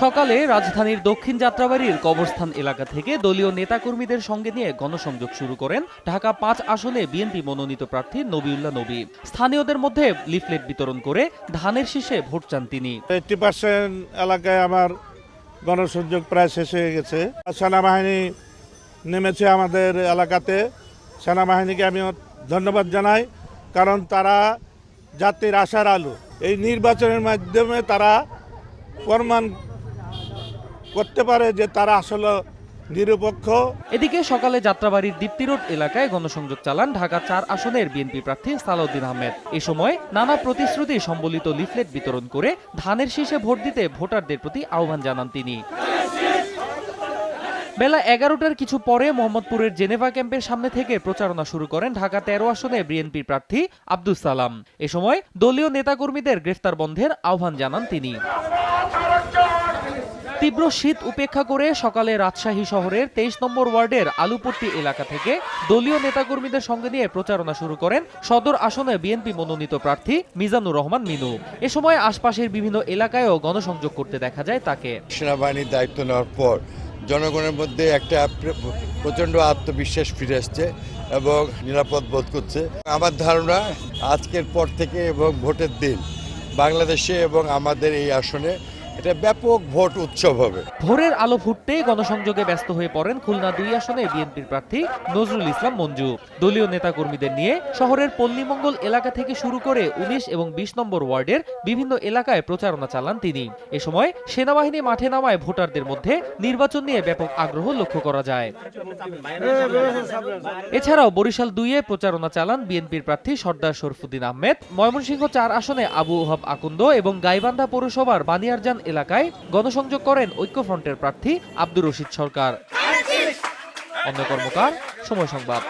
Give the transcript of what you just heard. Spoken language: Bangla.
সকালে রাজধানীর দক্ষিণ যাত্রাবাড়ির কবরস্থান এলাকা থেকে দলীয় নেতাকর্মীদের সঙ্গে নিয়ে গণসংযোগ শুরু করেন ঢাকা পাঁচ আসনে বিএনপি মনোনীত প্রার্থী নবিউল্লাহ নবী। স্থানীয়দের মধ্যে লিফলেট বিতরণ করে ধানের শীষে ভোট চান তিনি। পার্সেন্ট এলাকায় আমার গণসংযোগ প্রায় শেষ হয়ে গেছে। সেনাবাহিনী নেমেছে আমাদের এলাকাতে। সেনাবাহিনীকে আমি ধন্যবাদ জানাই, কারণ তারা জাতির আশার আলো। এই নির্বাচনের মাধ্যমে তারা প্রমাণ করতে পারে যে তারা আসলে নিরপেক্ষ। এদিকে সকালে যাত্রাবাড়ির দীপ্তি রোড এলাকায় গণসংযোগ চালান ঢাকা চার আসনের বিএনপি প্রার্থী সালাউদ্দিন আহমেদ। এ সময় নানা প্রতিশ্রুতি, সম্বলিত লিফলেট বিতরণ করে ধানের শীষে ভোট দিতে ভোটারদের প্রতি আহ্বান জানান তিনি। বেলা এগারোটার কিছু পরে মোহাম্মদপুরের জেনেভা ক্যাম্পের সামনে থেকে প্রচারণা শুরু করেন ঢাকা তেরো আসনে বিএনপির প্রার্থী আব্দুল সালাম। এ সময় দলীয় নেতাকর্মীদের গ্রেফতার বন্ধের আহ্বান জানান তিনি। তীব্র শীত উপেক্ষা করে সকালে রাজশাহী শহরের তেইশ নম্বর ওয়ার্ডের আলুপট্টি এলাকা থেকে দলীয় নেতাকর্মীদের সঙ্গে নিয়ে প্রচারণা শুরু করেন সদর আসনে বিএনপি মনোনীত প্রার্থী মিজানুর রহমান মিনু। এ সময় আশপাশের বিভিন্ন এলাকায়ও গণসংযোগ করতে দেখা যায় তাকে। সেনাবাহিনীর দায়িত্ব নেওয়ার পর জনগণের মধ্যে একটা প্র- প্রচণ্ড আত্মবিশ্বাস ফিরে আসছে এবং নিরাপদ বোধ করছে। আমার ধারণা আজকের পর থেকে এবং ভোটের দিন বাংলাদেশে এবং আমাদের এই আসনে এটা ব্যাপক ভোট উৎসব হবে। ভোরের আলো ফুটতেই গণসংযোগে ব্যস্ত হয়ে পড়েন খুলনা দুই আসনে বিএনপির প্রার্থী নজরুল ইসলাম মঞ্জু। দলীয় নিয়ে শহরের এলাকা থেকে শুরু করে উনিশ এবং বিশ নম্বর ওয়ার্ডের বিভিন্ন এলাকায় প্রচারণা চালান তিনি। এ সময় সেনাবাহিনী মাঠে নামায় ভোটারদের মধ্যে নির্বাচন নিয়ে ব্যাপক আগ্রহ লক্ষ্য করা যায়। এছাড়াও বরিশাল দুইয়ে প্রচারণা চালান বিএনপির প্রার্থী সর্দার শরফুদ্দিন আহমেদ। ময়মনসিংহ চার আসনে আবু ওহাব আকুন্দ এবং গাইবান্ধা পৌরসভার বানিয়ারজান এলাকায় গণসংযোগ করেন ঐক্যফ্রন্টের প্রার্থী আব্দুর রশিদ সরকার। অন্য কর্মকার সময় সংবাদ।